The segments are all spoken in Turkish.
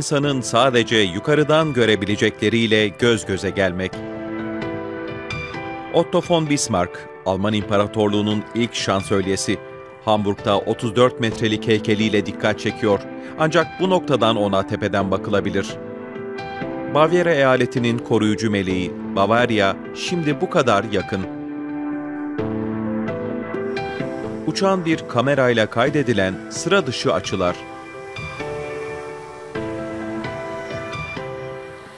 insanın sadece yukarıdan görebilecekleriyle göz göze gelmek. Otto von Bismarck, Alman İmparatorluğu'nun ilk şansölyesi. Hamburg'da 34 metrelik heykeliyle dikkat çekiyor. Ancak bu noktadan ona tepeden bakılabilir. Bavyera eyaletinin koruyucu meleği Bavaria şimdi bu kadar yakın. Uçan bir kamerayla kaydedilen sıra dışı açılar.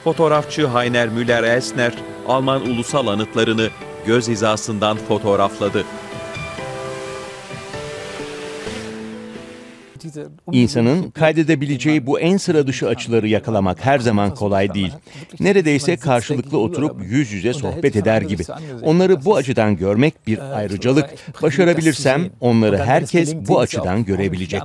Fotoğrafçı Heiner Müller-Elsner, Alman ulusal anıtlarını göz hizasından fotoğrafladı. İnsanın kaydedebileceği bu en sıra dışı açıları yakalamak her zaman kolay değil. Neredeyse karşılıklı oturup yüz yüze sohbet eder gibi. Onları bu açıdan görmek bir ayrıcalık. Başarabilirsem onları herkes bu açıdan görebilecek.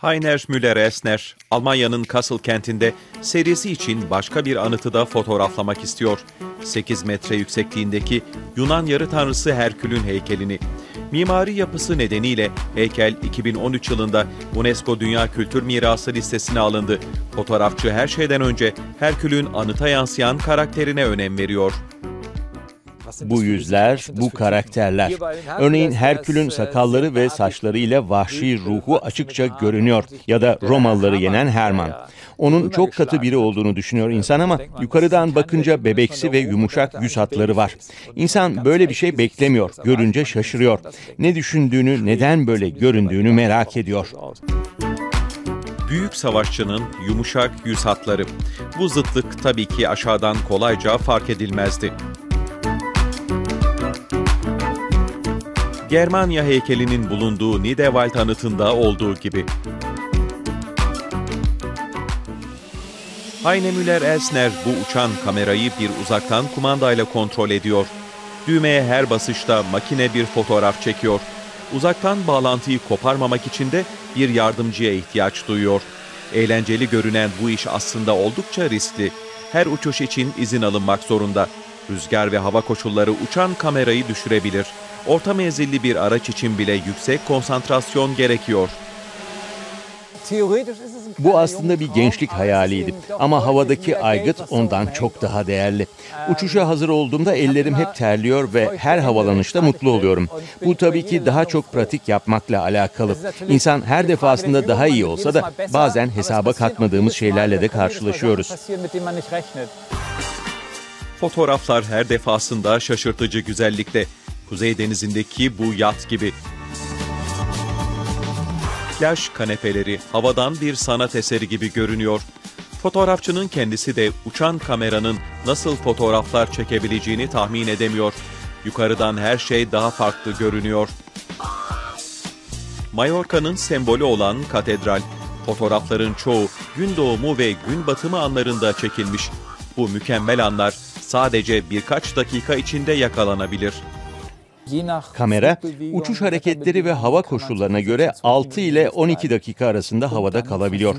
Heiner Müller-Elsner, Almanya'nın Kassel kentinde serisi için başka bir anıtı da fotoğraflamak istiyor. 8 metre yüksekliğindeki Yunan yarı tanrısı Herkül'ün heykelini. Mimari yapısı nedeniyle heykel 2013 yılında UNESCO Dünya Kültür Mirası listesine alındı. Fotoğrafçı her şeyden önce Herkül'ün anıta yansıyan karakterine önem veriyor. Bu yüzler, bu karakterler. Örneğin Herkül'ün sakalları ve saçları ile vahşi ruhu açıkça görünüyor. Ya da Romalıları yenen Herman. Onun çok katı biri olduğunu düşünüyor insan ama yukarıdan bakınca bebeksi ve yumuşak yüz hatları var. İnsan böyle bir şey beklemiyor, görünce şaşırıyor. Ne düşündüğünü, neden böyle göründüğünü merak ediyor. Büyük savaşçının yumuşak yüz hatları. Bu zıtlık tabii ki aşağıdan kolayca fark edilmezdi. Germania heykelinin bulunduğu Nidewald anıtında olduğu gibi. Heine Müller-Elsner bu uçan kamerayı bir uzaktan kumandayla kontrol ediyor. Düğmeye her basışta makine bir fotoğraf çekiyor. Uzaktan bağlantıyı koparmamak için de bir yardımcıya ihtiyaç duyuyor. Eğlenceli görünen bu iş aslında oldukça riskli. Her uçuş için izin alınmak zorunda. Rüzgar ve hava koşulları uçan kamerayı düşürebilir. Orta menzilli bir araç için bile yüksek konsantrasyon gerekiyor. Bu aslında bir gençlik hayaliydi ama havadaki aygıt ondan çok daha değerli. Uçuşa hazır olduğumda ellerim hep terliyor ve her havalanışta mutlu oluyorum. Bu tabii ki daha çok pratik yapmakla alakalı. İnsan her defasında daha iyi olsa da bazen hesaba katmadığımız şeylerle de karşılaşıyoruz. Fotoğraflar her defasında şaşırtıcı güzellikte. Kuzey Denizi'ndeki bu yat gibi. Plaj kanepeleri havadan bir sanat eseri gibi görünüyor. Fotoğrafçının kendisi de uçan kameranın nasıl fotoğraflar çekebileceğini tahmin edemiyor. Yukarıdan her şey daha farklı görünüyor. Mallorca'nın sembolü olan katedral. Fotoğrafların çoğu gün doğumu ve gün batımı anlarında çekilmiş. Bu mükemmel anlar sadece birkaç dakika içinde yakalanabilir. Kamera uçuş hareketleri ve hava koşullarına göre 6 ile 12 dakika arasında havada kalabiliyor.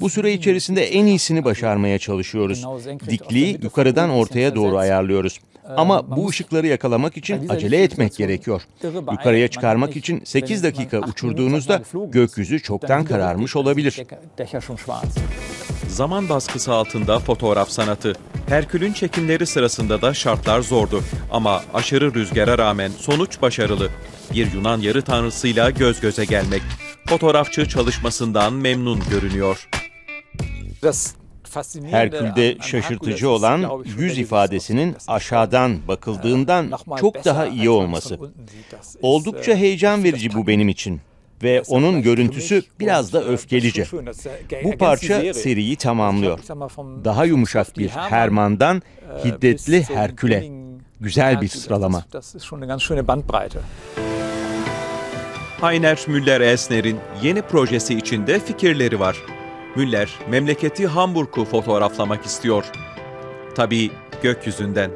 Bu süre içerisinde en iyisini başarmaya çalışıyoruz. Dikliği yukarıdan ortaya doğru ayarlıyoruz. Ama bu ışıkları yakalamak için acele etmek gerekiyor. Yukarıya çıkarmak için 8 dakika uçurduğunuzda gökyüzü çoktan kararmış olabilir. Zaman baskısı altında fotoğraf sanatı. Herkül'ün çekimleri sırasında da şartlar zordu. Ama aşırı rüzgara rağmen sonuç başarılı. Bir Yunan yarı tanrısıyla göz göze gelmek. Fotoğrafçı çalışmasından memnun görünüyor. Herkül'de şaşırtıcı olan yüz ifadesinin aşağıdan bakıldığından çok daha iyi olması. Oldukça heyecan verici bu benim için ve onun görüntüsü biraz da öfkelice. Bu parça seriyi tamamlıyor. Daha yumuşak bir Herman'dan hiddetli Herkül'e. Güzel bir sıralama. Heiner Müller-Elsner'in yeni projesi içinde fikirleri var. Müller, memleketi Hamburg'u fotoğraflamak istiyor. Tabii gökyüzünden.